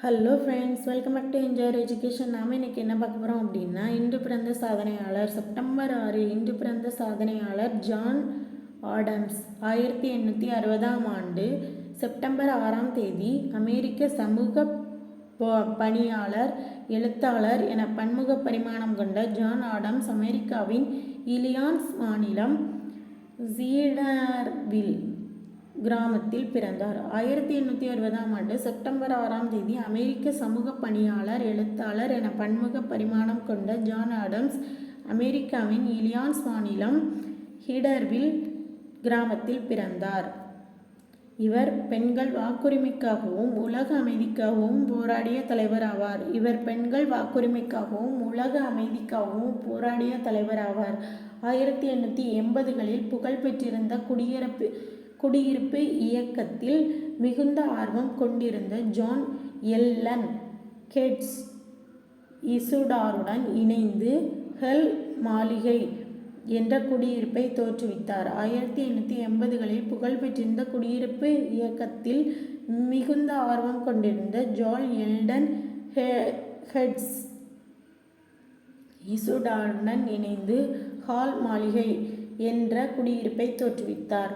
Hello friends welcome back to enjoyer education நாம் இன்னைக்கு என்ன பார்க்க போகிறோம் அப்படின்னா இன்று பிறந்த சாதனையாளர் செப்டம்பர் ஆறு இன்று பிறந்த சாதனையாளர் ஜான் ஆடம்ஸ். ஆயிரத்தி எண்ணூற்றி அறுபதாம் ஆண்டு செப்டம்பர் ஆறாம் தேதி அமெரிக்க சமூக ப- பணியாளர் எழுத்தாளர் என பன்முக பரிமாணம் கொண்ட ஜான் ஆடம்ஸ் அமெரிக்காவின் இலியான்ஸ் மாநிலம் சீடர்வில் கிராமத்தில் பிறந்தார். ஆயிரத்தி எண்ணூற்றி அறுபதாம் ஆண்டு செப்டம்பர் ஆறாம் தேதி அமெரிக்க சமூக பணியாளர் எழுத்தாளர் என பன்முக பரிமாணம் கொண்ட ஜான் ஆடம்ஸ் அமெரிக்காவின் இலியான்ஸ் மாநிலம் ஹிடர்வில் கிராமத்தில் பிறந்தார். இவர் பெண்கள் வாக்குரிமைக்காகவும் உலக அமைதிக்காகவும் போராடிய தலைவர் ஆவார். இவர் பெண்கள் வாக்குரிமைக்காகவும் உலக அமைதிக்காகவும் போராடிய தலைவர் ஆவார். ஆயிரத்தி எண்ணூற்றி எண்பதுகளில் புகழ்பெற்றிருந்த குடியிருப்பு குடியிருப்பு இயக்கத்தில் மிகுந்த ஆர்வம் கொண்டிருந்த ஜான் எல்லன் கெட்ஸ் இசுடாருடன் இணைந்து ஹெல் மாளிகை என்ற குடியிருப்பை தோற்றுவித்தார். ஆயிரத்தி எண்ணூற்றி எண்பதுகளில் புகழ்பெற்றிருந்த குடியிருப்பு இயக்கத்தில் மிகுந்த ஆர்வம் கொண்டிருந்த ஜால் எல்டன் ஹெ- ஹெட்ஸ் இசுடாருடன் இணைந்து ஹால் மாளிகை என்ற குடியிருப்பை தோற்றுவித்தார்.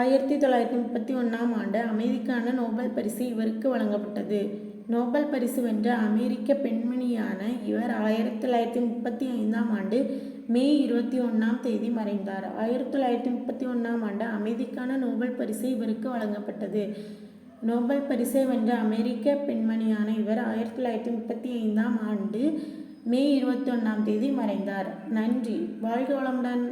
ஆயிரத்தி தொள்ளாயிரத்தி முப்பத்தி ஒன்றாம் ஆண்டு அமைதிக்கான நோபல் பரிசு இவருக்கு வழங்கப்பட்டது. நோபல் பரிசு வென்ற அமெரிக்க பெண்மணியான இவர் ஆயிரத்தி தொள்ளாயிரத்தி முப்பத்தி ஐந்தாம் ஆண்டு மே இருபத்தி ஒன்றாம் தேதி மறைந்தார். ஆயிரத்தி தொள்ளாயிரத்தி முப்பத்தி ஒன்றாம் ஆண்டு அமைதிக்கான நோபல் பரிசு இவருக்கு வழங்கப்பட்டது. நோபல் பரிசை வென்ற அமெரிக்க பெண்மணியான இவர் ஆயிரத்தி தொள்ளாயிரத்தி முப்பத்தி ஐந்தாம் ஆண்டு மே இருபத்தி ஒன்றாம் தேதி மறைந்தார். நன்றி. வாழ்க வளமுடன்.